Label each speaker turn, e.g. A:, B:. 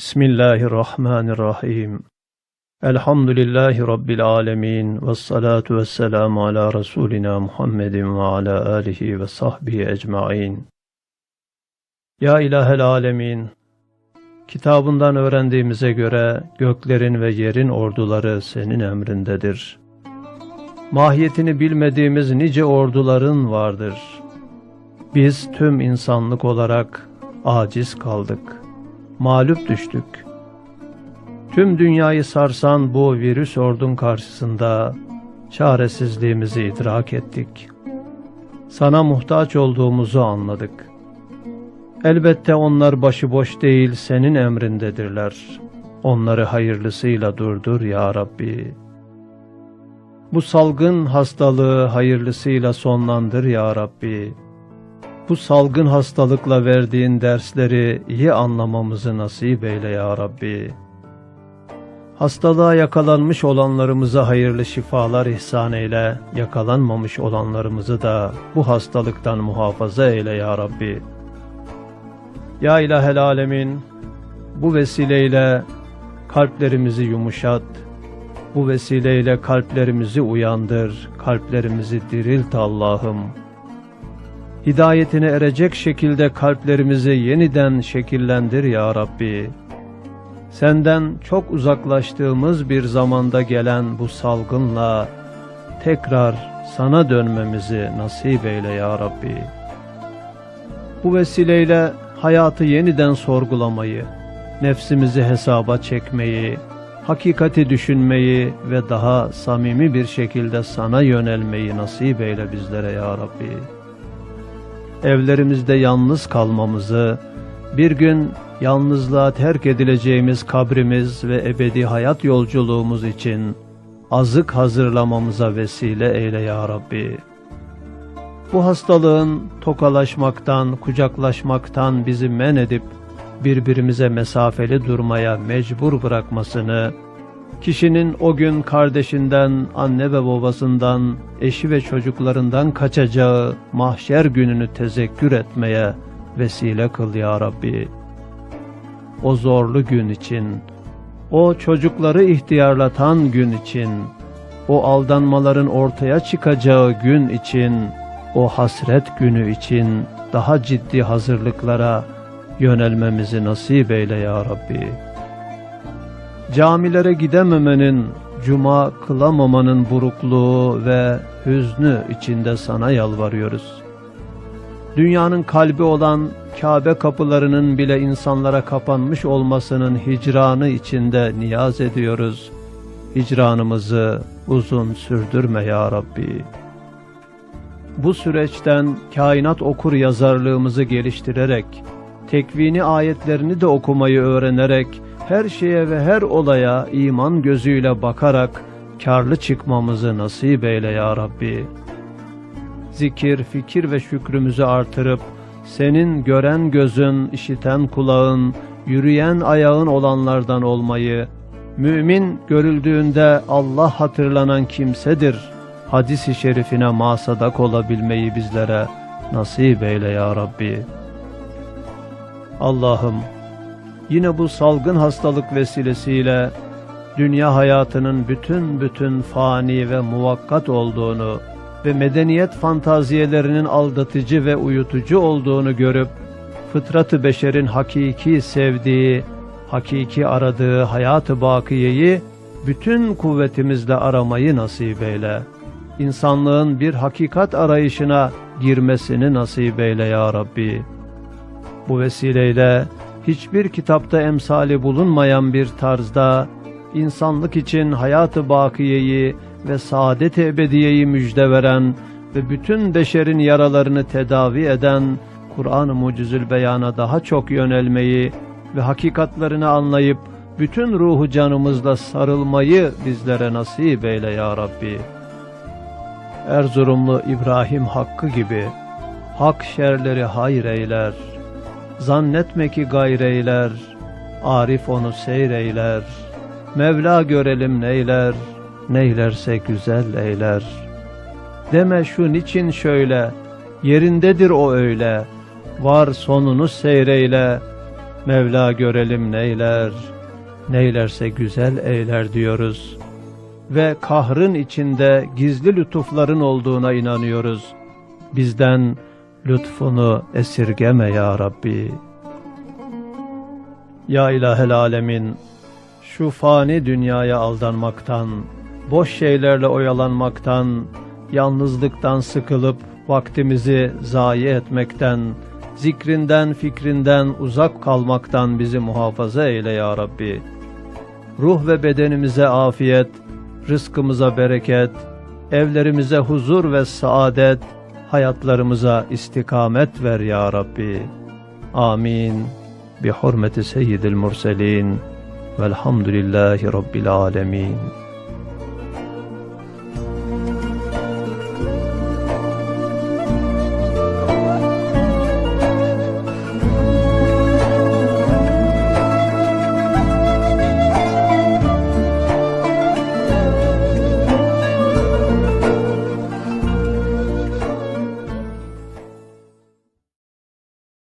A: Bismillahirrahmanirrahim. Elhamdülillahi Rabbil alemin. Ve salatu ve selamu ala Resulina Muhammedin ve ala alihi ve sahbihi ecmain. Ya ilahel alemin. Kitabından öğrendiğimize göre göklerin ve yerin orduları senin emrindedir. Mahiyetini bilmediğimiz nice orduların vardır. Biz tüm insanlık olarak aciz kaldık mağlup düştük. Tüm dünyayı sarsan bu virüs ordun karşısında çaresizliğimizi idrak ettik. Sana muhtaç olduğumuzu anladık. Elbette onlar başıboş değil senin emrindedirler. Onları hayırlısıyla durdur ya Rabbi. Bu salgın hastalığı hayırlısıyla sonlandır ya Rabbi bu salgın hastalıkla verdiğin dersleri iyi anlamamızı nasip eyle ya Rabbi. Hastalığa yakalanmış olanlarımıza hayırlı şifalar ihsan eyle, yakalanmamış olanlarımızı da bu hastalıktan muhafaza eyle ya Rabbi. Ya ilahel alemin, bu vesileyle kalplerimizi yumuşat, bu vesileyle kalplerimizi uyandır, kalplerimizi dirilt Allah'ım.'' Hidayetine erecek şekilde kalplerimizi yeniden şekillendir ya Rabbi. Senden çok uzaklaştığımız bir zamanda gelen bu salgınla tekrar sana dönmemizi nasip eyle ya Rabbi. Bu vesileyle hayatı yeniden sorgulamayı, nefsimizi hesaba çekmeyi, hakikati düşünmeyi ve daha samimi bir şekilde sana yönelmeyi nasip eyle bizlere ya Rabbi evlerimizde yalnız kalmamızı, bir gün yalnızlığa terk edileceğimiz kabrimiz ve ebedi hayat yolculuğumuz için azık hazırlamamıza vesile eyle ya Rabbi. Bu hastalığın tokalaşmaktan, kucaklaşmaktan bizi men edip birbirimize mesafeli durmaya mecbur bırakmasını, Kişinin o gün kardeşinden, anne ve babasından, eşi ve çocuklarından kaçacağı mahşer gününü tezekkür etmeye vesile kıl ya Rabbi. O zorlu gün için, o çocukları ihtiyarlatan gün için, o aldanmaların ortaya çıkacağı gün için, o hasret günü için daha ciddi hazırlıklara yönelmemizi nasip eyle ya Rabbi.'' Camilere gidememenin, cuma kılamamanın burukluğu ve hüznü içinde sana yalvarıyoruz. Dünyanın kalbi olan Kabe kapılarının bile insanlara kapanmış olmasının hicranı içinde niyaz ediyoruz. Hicranımızı uzun sürdürme ya Rabbi. Bu süreçten kainat okur yazarlığımızı geliştirerek, tekvini ayetlerini de okumayı öğrenerek, her şeye ve her olaya iman gözüyle bakarak karlı çıkmamızı nasip eyle ya Rabbi. Zikir, fikir ve şükrümüzü artırıp, senin gören gözün, işiten kulağın, yürüyen ayağın olanlardan olmayı, mümin görüldüğünde Allah hatırlanan kimsedir, hadis-i şerifine masadak olabilmeyi bizlere nasip eyle ya Rabbi. Allah'ım, yine bu salgın hastalık vesilesiyle dünya hayatının bütün bütün fani ve muvakkat olduğunu ve medeniyet fantaziyelerinin aldatıcı ve uyutucu olduğunu görüp fıtratı beşerin hakiki sevdiği, hakiki aradığı hayatı bakiyeyi bütün kuvvetimizle aramayı nasip eyle. İnsanlığın bir hakikat arayışına girmesini nasip eyle ya Rabbi. Bu vesileyle hiçbir kitapta emsali bulunmayan bir tarzda insanlık için hayatı bakiyeyi ve saadet ebediyeyi müjde veren ve bütün beşerin yaralarını tedavi eden Kur'an-ı Mucizül Beyan'a daha çok yönelmeyi ve hakikatlerini anlayıp bütün ruhu canımızla sarılmayı bizlere nasip eyle ya Rabbi. Erzurumlu İbrahim Hakkı gibi hak şerleri hayır eyler. Zannetme ki gayreyler, Arif onu seyreyler. Mevla görelim neyler, neylerse güzel eyler. Deme şu niçin şöyle, yerindedir o öyle. Var sonunu seyreyle, Mevla görelim neyler, neylerse güzel eyler diyoruz. Ve kahrın içinde gizli lütufların olduğuna inanıyoruz. Bizden lütfunu esirgeme ya Rabbi. Ya ilahel alemin, şu fani dünyaya aldanmaktan, boş şeylerle oyalanmaktan, yalnızlıktan sıkılıp vaktimizi zayi etmekten, zikrinden, fikrinden uzak kalmaktan bizi muhafaza eyle ya Rabbi. Ruh ve bedenimize afiyet, rızkımıza bereket, evlerimize huzur ve saadet, hayatlarımıza istikamet ver ya Rabbi. Amin. Bi hurmeti seyyidil murselin velhamdülillahi rabbil alemin.